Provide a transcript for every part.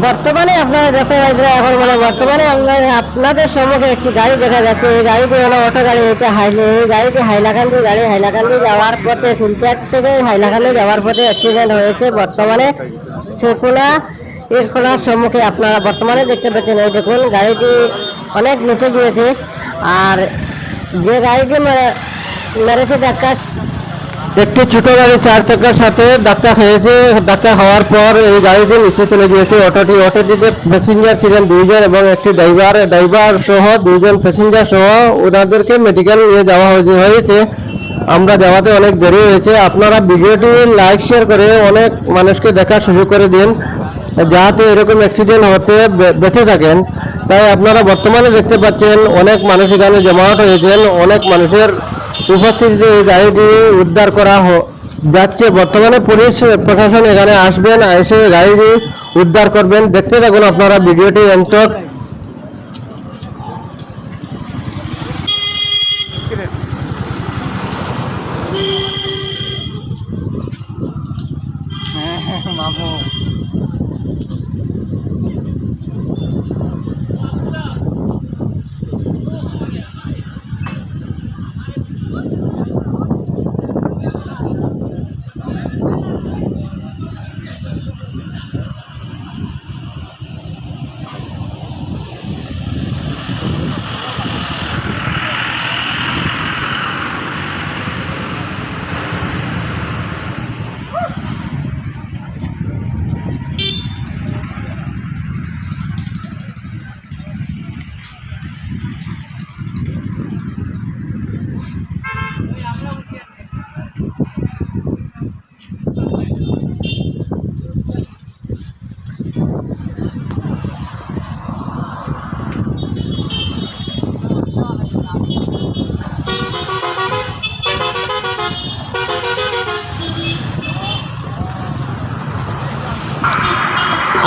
বর্তমানে আপনারা পাচ্ছেন, এখন মানে বর্তমানে আপনাদের সম্মুখে একটি গাড়ি দেখা যাচ্ছে। এই গাড়িটি হলো অটো গাড়ি, এটা হাইলে, এই গাড়িটি হাইলাকান্দি গাড়ি। হাইলাকান্দি যাওয়ার পথে শিলচার থেকে হাইলাকান্দি যাওয়ার পথে অ্যাক্সিডেন্ট হয়েছে বর্তমানে। সেকুলা এর খোলার সম্মুখে আপনারা বর্তমানে দেখতে পাচ্ছেন, এই দেখুন গাড়িটি অনেক নিচে গিয়েছে। আর যে গাড়িটি মেরে- মেরেছে ধাক্কা একটি ছোট গাড়ি চার চাকার সাথে ধাক্কা খেয়েছে ধাক্কা হওয়ার পর এই গাড়িটি নিচে চলে গিয়েছে। অটোটি, অটোটিতে প্যাসেঞ্জার ছিলেন দুইজন এবং একটি ড্রাইভার ড্রাইভার সহ দুইজন প্যাসেঞ্জার সহ ওনাদেরকে মেডিকেল নিয়ে যাওয়া হয়ে- হয়েছে। আমরা যাওয়াতে অনেক দেরি হয়েছে। আপনারা ভিডিওটি লাইক শেয়ার করে অনেক মানুষকে দেখার সুযোগ করে দিন। যাতে এরকম অ্যাক্সিডেন্ট হতে বেঁচে থাকেন। তাই আপনারা বর্তমানে দেখতে পাচ্ছেন অনেক মানুষ এখানে জমায়েত হয়েছেন। অনেক মানুষের উপস্থিতিতে গাড়িটি উদ্ধার করা যাচ্ছে, বর্তমানে পুলিশ, প্রশাসন এখানে আসবেন এসে গাড়িটি উদ্ধার করবেন। দেখতে থাকুন আপনারা ভিডিওটি অন্তর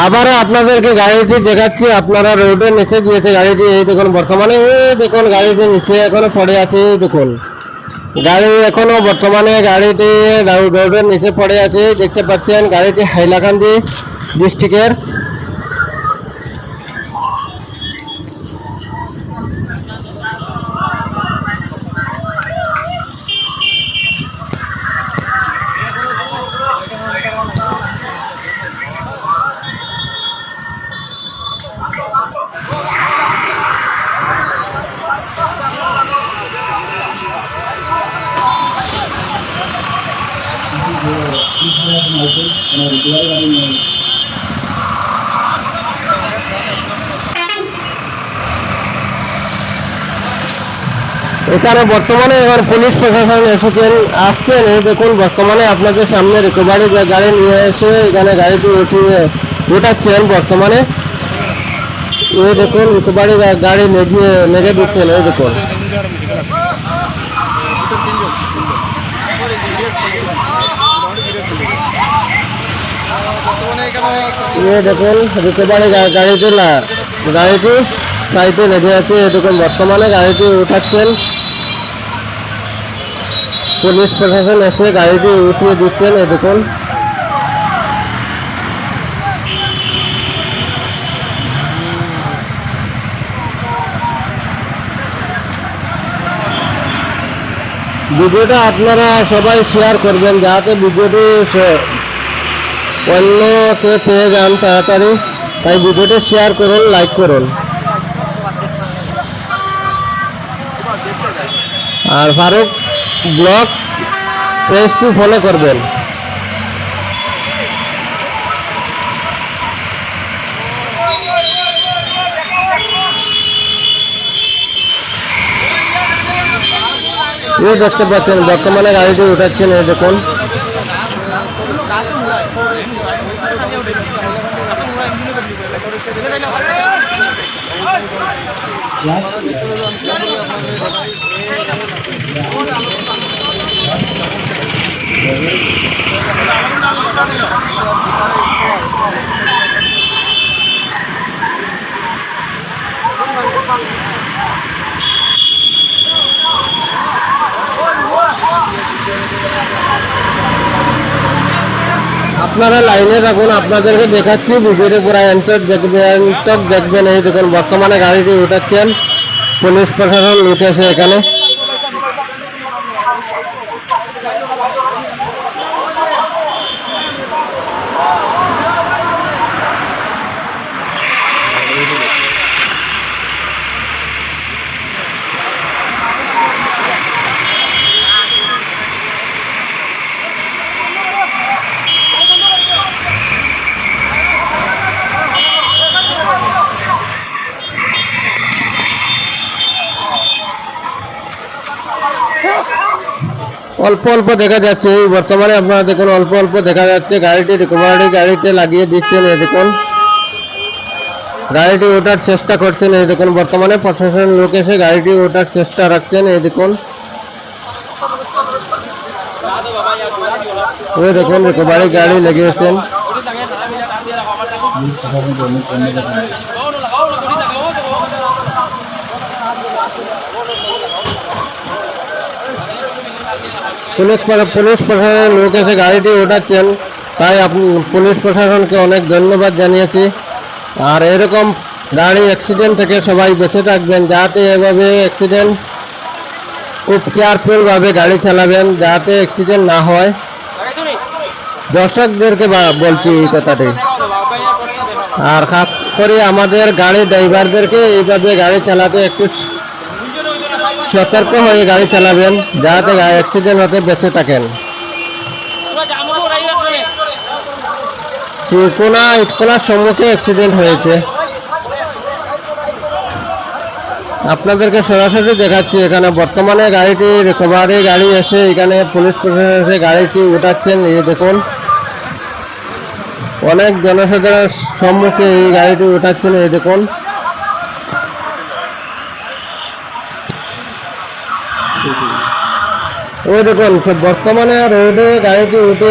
আবারও আপনাদেরকে গাড়িটি দেখাচ্ছি, আপনারা রোডে নিচে দিয়েছে গাড়িটি এই দেখুন, বর্তমানে এই দেখুন, গাড়িটি নিচে এখনও পড়ে আছে, এই দেখুন। গাড়ি এখনও বর্তমানে গাড়িটি রোডের নিচে পড়ে আছে, দেখতে পাচ্ছেন, গাড়িটি হাইলাকান্দি ডিস্ট্রিক্টের এখানে বর্তমানে এবার পুলিশ প্রশাসন এসেছেন, আসছেন। এই দেখুন, বর্তমানে আপনাদের সামনে রিকভারি গাড়ি নিয়ে এসে এখানে গাড়িটি উঠিয়ে উঠাচ্ছেন বর্তমানে। এই দেখুন রিকভারি গাড়ি লেগে লেগে দিচ্ছেন, এই দেখুন। দেখুন, রিকভারি গাড়িটি না- গাড়িটি সাইডে লেগে আছে দেখুন বর্তমানে গাড়িটি উঠাচ্ছেন। পুলিশ প্রশাসন এসে গাড়িটি উঠিয়ে দিচ্ছেন, এই ভিডিওটা আপনারা সবাই শেয়ার করবেন, যাতে ভিডিওটি অন্য অন্যকে পেয়ে যান তাড়াতাড়ি। তাই ভিডিওটি শেয়ার করুন লাইক করুন। আর ফারুক ব্লগ পেজটি ফলো করবেন। এই দেখতে পাচ্ছেন বর্তমানে গাড়িটি উঠাচ্ছেন এই দেখুন Thank you. আপনারা লাইনে থাকুন আপনাদেরকে দেখাচ্ছি ভিডিওটি পুরো অ্যান্টক দেখবেন টক দেখবেন এই দেখুন বর্তমানে গাড়িটি উঠাচ্ছেন পুলিশ প্রশাসন উঠেছে এখানে অল্প অল্প দেখা যাচ্ছে এই বর্তমানে আপনারা দেখুন, অল্প অল্প দেখা যাচ্ছে। গাড়িটি রিকভারি গাড়িতে লাগিয়ে দিচ্ছেন, এই দেখুন। গাড়িটি ওঠার চেষ্টা করছেন, এই দেখুন, বর্তমানে প্রশাসন লোক এসে গাড়িটি ওঠার চেষ্টা রাখছেন, এই দেখুন। ওই দেখুন রিকভারি গাড়ি লাগিয়েছেন পুলিশ পুলিশ প্রশাসনের লোক এসে গাড়িটি ওঠাচ্ছেন। তাই পুলিশ প্রশাসনকে অনেক ধন্যবাদ জানিয়েছি। আর এরকম গাড়ি অ্যাক্সিডেন্ট থেকে সবাই বেঁচে থাকবেন, যাতে এভাবে অ্যাক্সিডেন্ট খুব কেয়ারফুলভাবে গাড়ি চালাবেন, যাতে অ্যাক্সিডেন্ট না হয়। দর্শকদেরকে বলছি এই কথাটি। আর খাস করে আমাদের গাড়ি ড্রাইভারদেরকে এইভাবে গাড়ি চালাতে একটু সতর্ক হয়ে গাড়ি চালাবেন, যাতে অ্যাক্সিডেন্ট হতে বেঁচে থাকেন। শিল্পনা ইটকোনার সম্মুখে অ্যাক্সিডেন্ট হয়েছে। আপনাদেরকে সরাসরি দেখাচ্ছি, এখানে বর্তমানে গাড়িটি রিকভারি গাড়ি এসে এখানে পুলিশ প্রশাসন এসে গাড়িটি উঠাচ্ছেন, এই দেখুন। অনেক জনসাধারণের সম্মুখে এই গাড়িটি উঠাচ্ছেন, এই দেখুন। ওই দেখুন বর্তমানে রোডে গাড়িটি উঠে